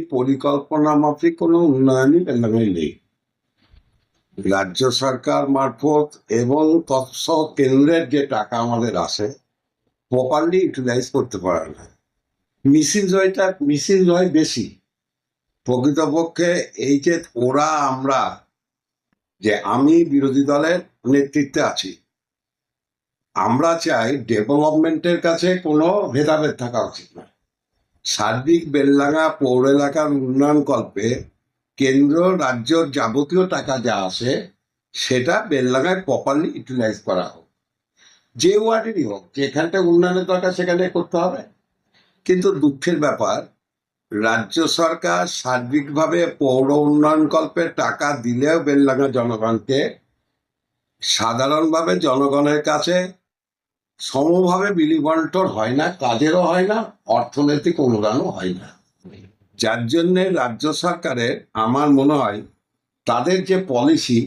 পরিকল্পনা মাফিক কোনো উন্নয়নই বেলডাঙায় নেই। রাজ্য সরকার মারফত এবং তৎসহ কেন্দ্রের যে টাকা আমাদের আসে প্রপারলি ইউটিলাইজ করতে পারে না। মিসিজ হয়টা মিসিজ হয় বেশি। প্রকৃতপক্ষে এই যে ওরা আমরা, যে আমি বিরোধী দলের নেতৃত্বে আছি, আমরা চাই ডেভেলপমেন্টের কাছে কোনো ভেদাভেদ থাকা উচিত না। সার্বিক বেলডাঙ্গা পৌর এলাকার উন্নয়ন কল্পে কেন্দ্র, রাজ্য যাবতীয় টাকা যা আসে, সেটা বেলডাঙ্গায় প্রপারলি ইউটিলাইজ করা হোক। যে ওয়ার্ডেরই হোক, যেখানটা উন্নয়নের দরকার সেখানে করতে হবে। কিন্তু দুঃখের ব্যাপার, রাজ্য সরকার সার্বিকভাবে পৌর উন্নয়ন কল্পে টাকা দিলেও বেলডাঙ্গা জনগণকে সাধারণভাবে জনগণের কাছে সমভাবে বিলি বন্টন হয় না, কাজেরও হয় না, অর্থনৈতিক অনুদানও হয় না। যার জন্যে রাজ্য সরকারের আমার মনে হয়, তাদের যে পলিসি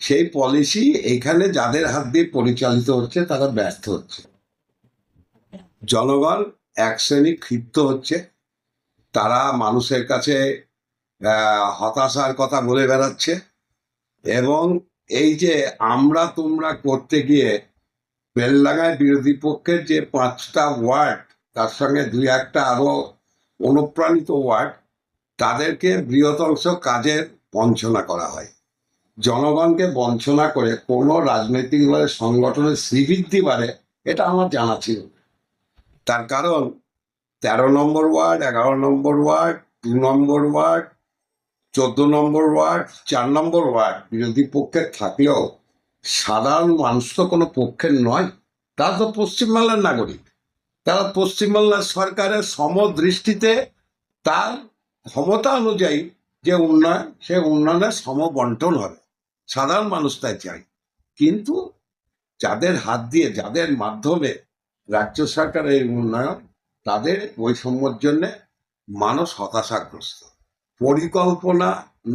সেই পলিসি এখানে যাদের হাত দিয়ে পরিচালিত হচ্ছে, তারা ব্যর্থ হচ্ছে। জনগণ এক শ্রেণি ক্ষিপ্ত হচ্ছে। তারা মানুষের কাছে হতাশার কথা বলে বেড়াচ্ছে। এবং এই যে আমরা তোমরা করতে গিয়ে বেলডাঙ্গায় বিরোধী পক্ষের যে পাঁচটা ওয়ার্ড, তার সঙ্গে দুই একটা আরও অনুপ্রাণিত ওয়ার্ড, তাদেরকে বৃহৎ কাজের বঞ্চনা করা হয়। জনগণকে বঞ্চনা করে কোনো রাজনৈতিক দলের সংগঠনের শ্রীবৃদ্ধি বাড়ে, এটা আমার জানা ছিল তার কারণ, তেরো নম্বর ওয়ার্ড, এগারো নম্বর ওয়ার্ড, দু নম্বর ওয়ার্ড, চোদ্দ নম্বর ওয়ার্ড, চার নম্বর ওয়ার্ড বিরোধী পক্ষের থাকলেও সাধারণ মানুষ তো কোনো পক্ষের নয়। তারা তো পশ্চিমবাংলার নাগরিক। তারা পশ্চিমবাংলার সরকারের সমদৃষ্টিতে তার ক্ষমতা অনুযায়ী যে উন্নয়ন, সে উন্নয়নের সমবন্টন হবে। সাধারণ মানুষ তাই চাই কিন্তু যাদের হাত দিয়ে, যাদের মাধ্যমে রাজ্য সরকারের উন্নয়ন, তাদের বৈষম্যর জন্য মানুষ হতাশাগ্রস্ত। পরিকল্পনা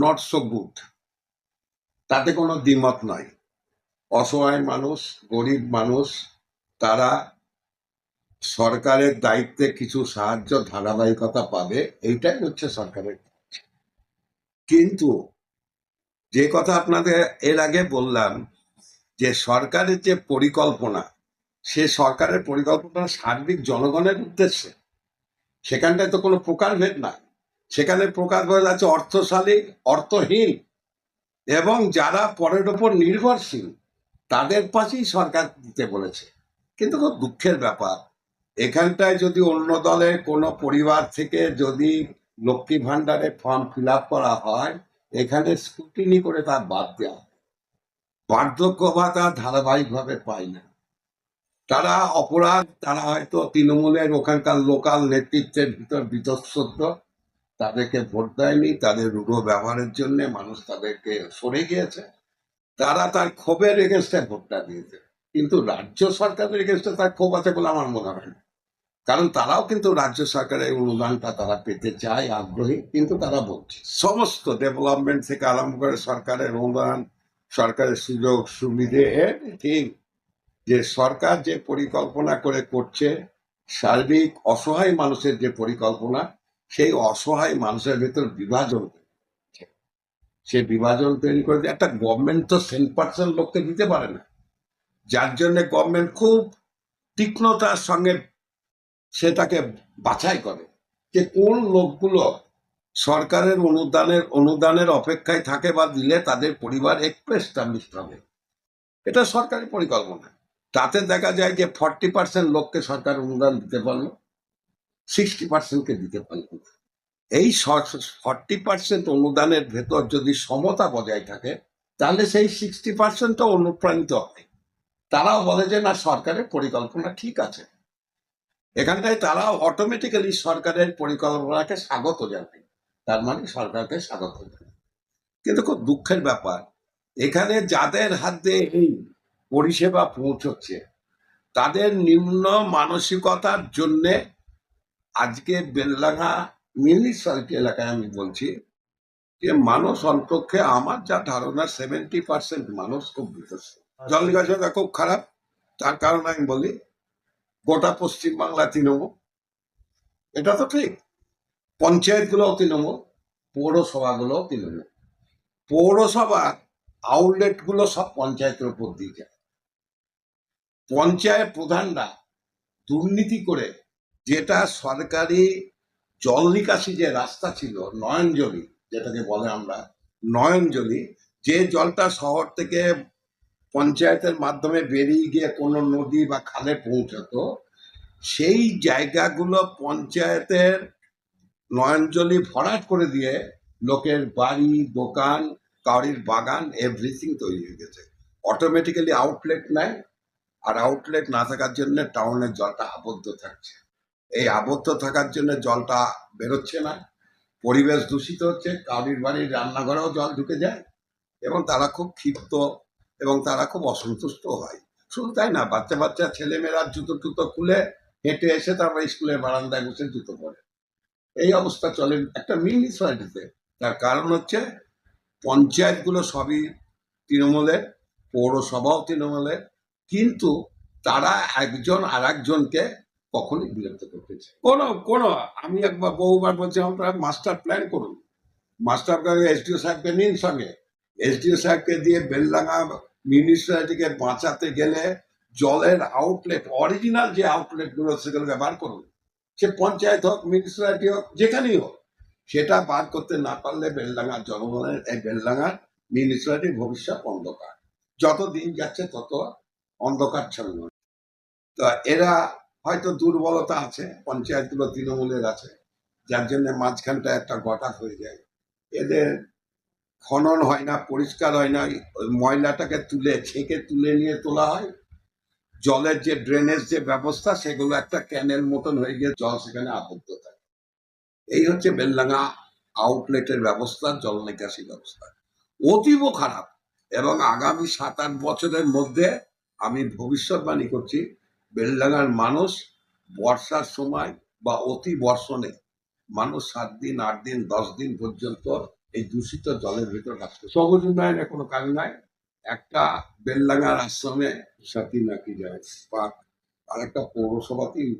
নট সো গুড তাতে কোনো দ্বিমত নাই। অসহায় মানুষ, গরিব মানুষ, তারা সরকারের দায়িত্বে কিছু সাহায্য, ধারাবাহিকতা পাবে, এইটাই হচ্ছে সরকারের। কিন্তু যে কথা আপনাদের এর আগে বললাম, যে সরকারের যে পরিকল্পনা, সে সরকারের পরিকল্পনা সার্বিক জনগণের উদ্দেশ্যে সেখানটায় তো কোনো প্রকারভেদ না সেখানে প্রকারভেদ আছে অর্থশালী, অর্থহীন, এবং যারা পরের ওপর নির্ভরশীল তাদের পাশেই সরকার দিতে বলেছে। কিন্তু খুব দুঃখের ব্যাপার, এখানটায় যদি অন্য দলের কোনো পরিবার থেকে যদি লক্ষ্মী ভাণ্ডারে ফর্ম ফিল করা হয়, এখানে স্কুটিনি করে তার বাদ দেওয়া বার্ধক্য ভাতা ধারাবাহিকভাবে পায় না। তারা অপরাধ, তারা হয়তো তৃণমূলের ওখানকার লোকাল নেতৃত্বের ভিতর বিতঃসত্ত্ব, তাদেরকে ভোট দেয়নি, তাদের রূঢ় ব্যবহারের জন্য মানুষ তাদেরকে সরে গিয়েছে। তারা তার ক্ষোভের এগেনস্টে ভোটটা দিয়েছে কিন্তু রাজ্য সরকারের এগেনস্টে তার ক্ষোভ আছে বলে আমার মনে হয় না কারণ তারাও কিন্তু রাজ্য সরকারের অনুদানটা তারা পেতে চায়, আগ্রহী, কিন্তু তারা বলছে, সমস্ত ডেভেলপমেন্ট থেকে আরম্ভ করে সরকারের অনুদান, সরকারের সুযোগ সুবিধে এভরিথিং যে সরকার যে পরিকল্পনা করে করছে, সার্বিক অসহায় মানুষের যে পরিকল্পনা, সেই অসহায় মানুষের ভেতর বিভাজন। সে বিভাজন তৈরি করে দিয়ে, একটা গভর্নমেন্ট তো সেন্ট পার্সেন্ট লোককে দিতে পারে না। যার জন্যে গভর্নমেন্ট খুব তীক্ষ্ণতার সঙ্গে সে তাকে বাছাই করে যে কোন লোকগুলো সরকারের অনুদানের অনুদানের অপেক্ষায় থাকে বা দিলে তাদের পরিবার একটু এস্টাবলিশ হবে। এটা সরকারি পরিকল্পনা। তাতে দেখা যায় যে ফর্টি পার্সেন্ট লোককে সরকার অনুদান দিতে পারল সিক্সটি পার্সেন্টকে দিতে পারল। এই ফর্টি পার্সেন্ট অনুদানের ভেতর যদি সমতা বজায় থাকে, তাহলে সেই সিক্সটি পার্সেন্টও অনুপ্রাণিত হয় তারাও বলে যে, না, সরকারের পরিকল্পনা ঠিক আছে। এখানটায় তারাও অটোমেটিক্যালি সরকারের পরিকল্পনাকে স্বাগত জানায়। তার মানে সরকারকে স্বাগত জানায়। কিন্তু খুব দুঃখের ব্যাপার, এখানে যাদের হাত দিয়ে এই পরিষেবা পৌঁছচ্ছে, তাদের নিম্ন মানসিকতার জন্যে আজকে বেলডাঙ্গা মিউনিসিপালিটি এলাকায় আমি বলছি যে মানুষ অন্তক্ষে আমার যা ধারণা সেভেন্টি পার্সেন্ট মানুষ খুব বিতস্ত জল নিকাশটা খুব খারাপ তার কারণ আমি বলি গোটা পশ্চিমবাংলা তৃণমূল। এটা তো ঠিক পঞ্চায়েতগুলোও তৃণমূল পৌরসভাগুলোও তৃণমূল। পৌরসভার আউটলেটগুলো সব পঞ্চায়েতের উপর দিয়ে যায়। পঞ্চায়েত প্রধানরা দুর্নীতি করে যেটা সরকারি জল নিকাশি যে রাস্তা ছিল, নয়নজলি, যেটাকে বলে আমরা, নয়নজলি, যে জলটা শহর থেকে পঞ্চায়েতের মাধ্যমে বেরিয়ে গিয়ে কোনো নদী বা খালে পৌঁছাতো, সেই জায়গাগুলো পঞ্চায়েতের নয়নজলি ভরাট করে দিয়ে লোকের বাড়ি, দোকান কাউরির বাগান এভরিথিং তৈরি হয়ে গেছে। অটোমেটিক্যালি আউটলেট নেয় আর আউটলেট না থাকার জন্য টাউনের জলটা আবদ্ধ থাকছে। এই আবদ্ধ থাকার জন্য জলটা বেরোচ্ছে না, পরিবেশ দূষিত হচ্ছে, কাউরির বাড়ির রান্নাঘরেও জল ঢুকে যায় এবং তারা খুব ক্ষিপ্ত এবং তারা খুব অসন্তুষ্ট হয়। শুধু তাই না বাচ্চা বাচ্চা ছেলেমেয়েরা জুতো টুতো খুলে হেঁটে এসে তারপর স্কুলের বারান্দায় বসে জুতো পরে। এই অবস্থা চলে একটা মিউনিসিপ্যালিটিতে। তার কারণ হচ্ছে পঞ্চায়েতগুলো সবই তৃণমূলের, পৌরসভাও তৃণমূলের, কিন্তু তারা একজন আর একজনকে কখনোই বিরক্ত করতেছে কোনো কোনো, আমি একবার বহুবার বলছি, আমরা মাস্টার প্ল্যান করুন। মাস্টার প্ল্যান এসডিও সাহেবকে নিন সঙ্গে। এসডিও সাহেবকে দিয়ে বেলডাঙ্গা মিউনিসিপ্যালিটিকে বাঁচাতে গেলে জলের আউটলেট অরিজিনাল যে আউটলেটগুলো সেগুলো ব্যবহার করুন। সে পঞ্চায়েত হোক মিউনিসিপ্যালিটি হোক, যেখানেই হোক। সেটা বার করতে না পারলে বেলডাঙ্গার জনগণের, এই বেলডাঙ্গার মিউনিসিপ্যালিটির ভবিষ্যৎ অন্ধকার। যত দিন যাচ্ছে, তত অন্ধকার ছড়ানো। তো এরা হয়তো দুর্বলতা আছে, পঞ্চায়েতগুলো তৃণমূলের আছে, যার জন্য মাঝখানটা একটা গটা হয়ে যায়। এদের খনন হয় না, পরিষ্কার হয় না, ওই ময়লাটাকে তুলে, ছেঁকে তুলে নিয়ে তোলা হয়। জলের যে ড্রেনেজ যে ব্যবস্থা, সেগুলো একটা ক্যানেল মতন হয়ে গিয়ে জল সেখানে আবদ্ধ থাকে। এই হচ্ছে বেলডাঙ্গা আউটলেটের ব্যবস্থা, জল নিকাশি ব্যবস্থা। অতীব খারাপ এবং আগামী সাত আট বছরের মধ্যে আমি ভবিষ্যৎবাণী করছি বেলডাঙ্গার মানুষ বর্ষার সময় বা অতি বর্ষণে মানুষ সাত দিন, আট দিন, দশ দিন পর্যন্ত এই দূষিত জলের ভিতর কাজ করে সবুজ উন্নয়নের কোনো কাজ নাই। একটা বেলডাঙ্গার আশ্রমে সাথী নাকি যায়, পার্ক। আর একটা পৌরসভাতেই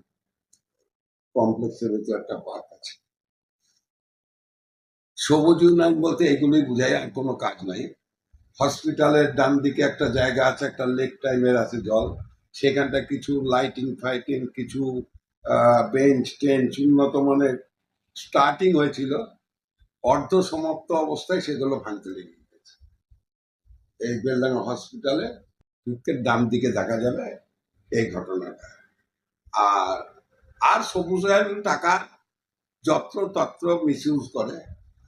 কমপ্লেক্সের ভিতরে একটা পার্ক আছে। সবুজ উন্নয়ন বলতে এগুলোই বোঝায়, আর কোনো কাজ নাই। হসপিটালের ডান দিকে একটা জায়গা আছে, একটা লেক টাইপের আছে জল। সেখানটা কিছু লাইটিং ফাইটিং কিছু বেঞ্চ টেঞ্চ উন্নত মানের স্টার্টিং হয়েছিল। অর্ধ সমাপ্ত অবস্থায় সেগুলো ভাঙতে লেগে গেছে এই বেলডাঙ্গা হসপিটালে ঢুকের ডান দিকে দেখা যাবে এই ঘটনাটা। আর আর সবুজ উন্নয়ন টাকা যত্র তত্র মিস করে।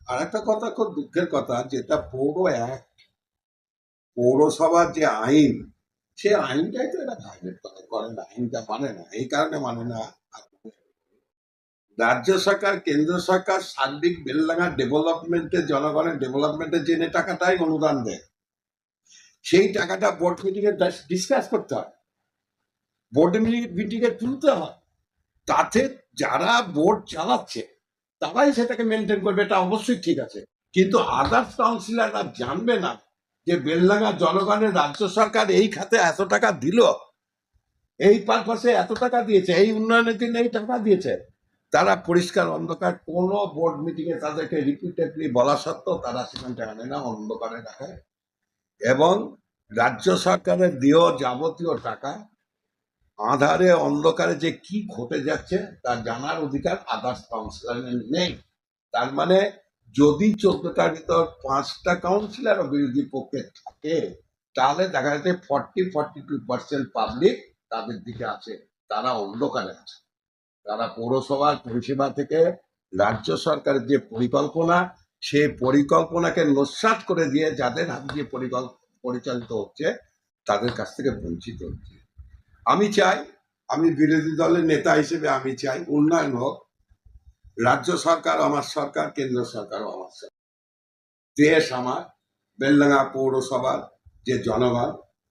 আর একটা কথা খুব দুঃখের কথা, যেটা পৌর অ্যাক্ট পৌরসভার যে আইন সে আইনটাই তো এটা ভাইলেট করে না, আইনটা মানে না, এই কারণে মানে না। রাজ্য সরকার, কেন্দ্র সরকার সার্বিক বেলডাঙ্গা ডেভেলপমেন্টের জনগণের ডেভেলপমেন্টের জন্য টাকাটাই অনুদান দেয়, সেই টাকাটা বোর্ড মিটিংয়ে ডিসকাস করতে হয়। বোর্ড মিটিংয়ে তুলতে হয়। তাতে যারা বোর্ড চালাচ্ছে, তারাই সেটাকে মেনটেন করবে, এটা অবশ্যই ঠিক আছে। কিন্তু আদার্স কাউন্সিলররা জানবে না যে বেলডাঙ্গা জনগণের রাজ্য সরকার এই খাতে এত টাকা দিল, এই পারপাসে এত টাকা দিয়েছে, এই উন্নয়নের জন্য এই টাকা দিয়েছে, তারা পরিষ্কার অন্ধকার, কোনো বোর্ড মিটিংয়ে তাদেরকে রিপিটেডলি বলা সত্ত্বেও তারা সেখানটা আনে না, অন্ধকারে রাখে। এবং রাজ্য সরকারের দেওয়া যাবতীয় টাকা, আধারে অন্ধকারে যে কি ঘটে যাচ্ছে, তা জানার অধিকার আদার্স কাউন্সিলরের নেই। তার মানে যদি চোদ্দটার ভিতর পাঁচটা কাউন্সিলর বিরোধী পক্ষে থাকে, তাহলে দেখা যাচ্ছে forty forty two percent public তাদের দিকে আছে, তারা অন্ধকারে আছে। তারা পৌরসভার পরিষেবা থেকে রাজ্য সরকারের যে পরিকল্পনা, সেই পরিকল্পনাকে নস্বাত করে দিয়ে যাদের হাত দিয়ে পরিকল্প পরিচালিত হচ্ছে, তাদের কাছ থেকে বঞ্চিত হচ্ছে। আমি চাই, আমি বিরোধী দলের নেতা হিসেবে আমি চাই, উন্নয়ন হোক রাজ্য সরকার আমার সরকার, কেন্দ্র সরকারও আমার সরকার। দেশ আমার, বেলডাঙ্গা পৌরসভার যে জনগণ,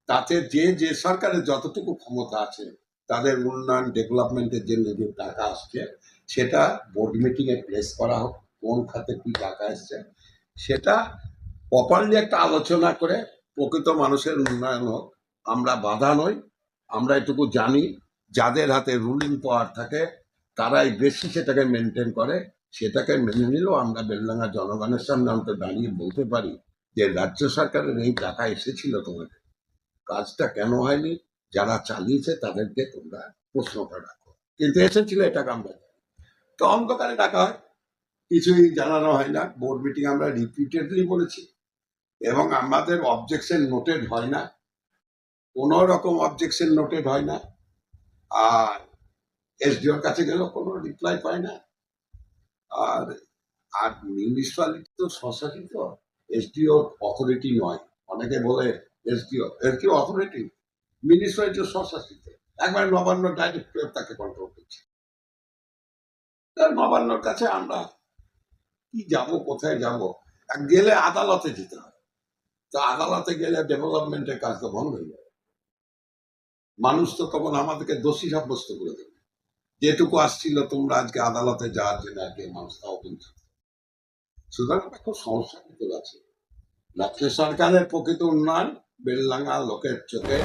তাতে যে যে সরকারের যতটুকু ক্ষমতা আছে, তাদের উন্নয়ন, ডেভেলপমেন্টের জন্য যে টাকা আসছে, সেটা বোর্ড মিটিংয়ে প্লেস করা হোক, কোন খাতে কি টাকা এসছে, সেটা প্রপারলি একটা আলোচনা করে প্রকৃত মানুষের উন্নয়ন হোক, আমরা বাধা নই, আমরা এটুকু জানি, যাদের হাতে রুলিং পাওয়ার থাকে তারাই বেশি সেটাকে মেনটেন করে, সেটাকে মেনে নিলেও আমরা বেলডাঙ্গা জনগণের সামনে অন্তত দাঁড়িয়ে বলতে পারি যে, রাজ্য সরকারের এই টাকা এসেছিল তোমাদের। কাজটা কেন হয়নি? যারা চালিয়েছে তাদেরকে তোমরা প্রশ্নটা রাখো। কিন্তু এসেছিল এটা আমরা। তো অন্ধকারে ডাকা হয়। কিছুই জানানো হয় না। বোর্ড মিটিং আমরা রিপিটেডলি বলেছি। এবং আমাদের অবজেকশন নোটেড হয় না। কোন রকম অবজেকশন নোটেড হয় না। আর এসডিওর কাছে গেলেও কোনো রিপ্লাই পায় না। আর আর মিউনিসিপালিটি তো স্বশাসিত, এসডিও অথরিটি নয়। অনেকে বলে এসডিও এসডিও অথরিটি মিউনিসিপালিটি স্বশাসিত। একবার নবান্ন ডাইরেক্ট তাকে কন্ট্রোল করছে। নবান্নর কাছে আমরা কি যাব, কোথায় যাব? গেলে আদালতে যেতে হয়। তো আদালতে গেলে ডেভেলপমেন্টের কাজ তো বন্ধ হয়ে যাবে মানুষ তো তখন আমাদেরকে দোষী সাব্যস্ত করে দেবে। যেটুকু আসছিল তোমরা আজকে আদালতে যাওয়ার জন্য আজকে মানুষ তাও কিন্তু সুতরাং খুব সমস্যা ভিতরে আছে রাজ্য সরকারের প্রকৃত উন্নয়ন বেললাঙ্গা লোকের চোখে।